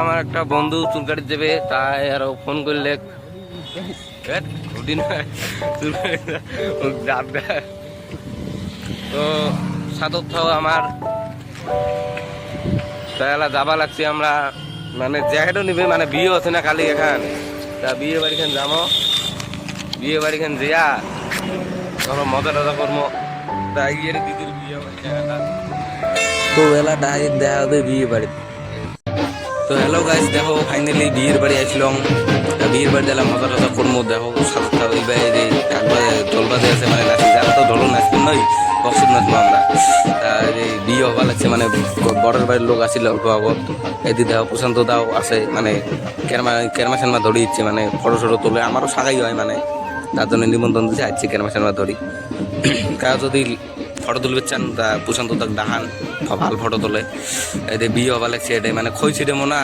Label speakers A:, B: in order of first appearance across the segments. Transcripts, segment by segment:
A: আমার একটা বন্ধু চুল কাটি দেবে তাই আরও ফোন করলে। তো, সাধক থাও আমার। তাই এলা যাবা লাগছে আমরা। মানে জ্যাকেটও নিবে মানে বিয়ে আছে না কালি এখান। তা বিয়ে বাড়িখান যাব বিয়ে বাড়িখান যেয়া। ধরো মজা টজা করব তাই বিয়ে জায়গাটা তো এলা ডাইরেক্ট দেখা হবে বিয়ে বাড়িতে। তো হ্যালো গাইস দেখো ফাইনালি বিয়ের বাড়ি আসলাম। বিয়ের বাড়ি দিলাম মজা টজা করব। দেখো, সাতটা ওই বাইরে একবার জলবাজে আছে মানে নাচি যারা তো ধরো নাচবো নই বক্সিং নাচবো আমরা। তা এই বিয়ে হবা লাগছে মানে বড়ের বাড়ির লোক আসছিল অল্প আগত। এদি দাও প্রশান্ত দাও আছে মানে কেরমা কেরমা সেরমা ধরি দিচ্ছে মানে ফটো ফটো তোলে। আমারও সাগাই হয় মানে তার জন্য নিমন্ত্রণ দিচ্ছে আসছে কেরমা সেরমা ধরি। কারও যদি ফটো তুলবে চান, তা প্রশান্ত তাক ডাহান ভালো ফটো তোলে। এতে বিয়ে হবা লাগছে এটাই মানে খইছিটে মোনা।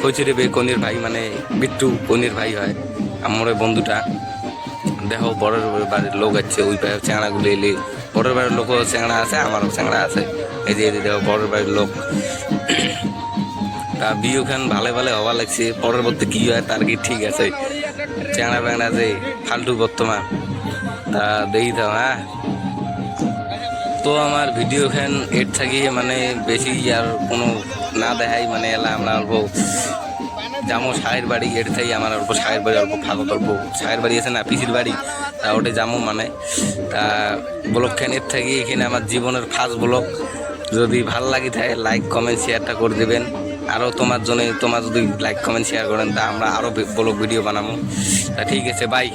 A: খইছিটে বে কনির ভাই মানে বিট্টু কনির ভাই হয় আমার বন্ধুটা। দেখো বড়ের বাড়ির লোক আছে, ওই পায়ে চেংড়াগুলো এলে বড়ের বাড়ির লোকও চেংড়া আছে, আমারও চেংড়া আছে। এই যে যে দেখো বড়ের বাড়ির লোক। তা বিয়ে খান ভালো ভালো হওয়া লাগছে পরবর্তী কি হয় তার কি ঠিক আছে। চেংড়া ব্যাংড়া যে ফালতু বর্তমান। তা দেখি তো হ্যাঁ। তো আমার ভিডিও খান এর থাকি মানে বেশি আর কোনো না দেখাই মানে এলা আমরা অল্প যাব সাহের বাড়ি, এর থেকে আমার অল্প সাহের বাড়ি, অল্প ফাগত অল্প সাহের বাড়ি আছে না, পিসির বাড়ি, তা ওটা যাব মানে। তা ব্লগ খান এর থাকি, এখানে আমার জীবনের ফার্স্ট ব্লগ যদি ভালো লাগি থাকে লাইক কমেন্ট শেয়ারটা করে দেবেন। আরও তোমার জন্য, তোমার যদি লাইক কমেন্ট শেয়ার করেন, তা আমরা আরও ব্লগ ভিডিও বানাবো তা ঠিক আছে বাই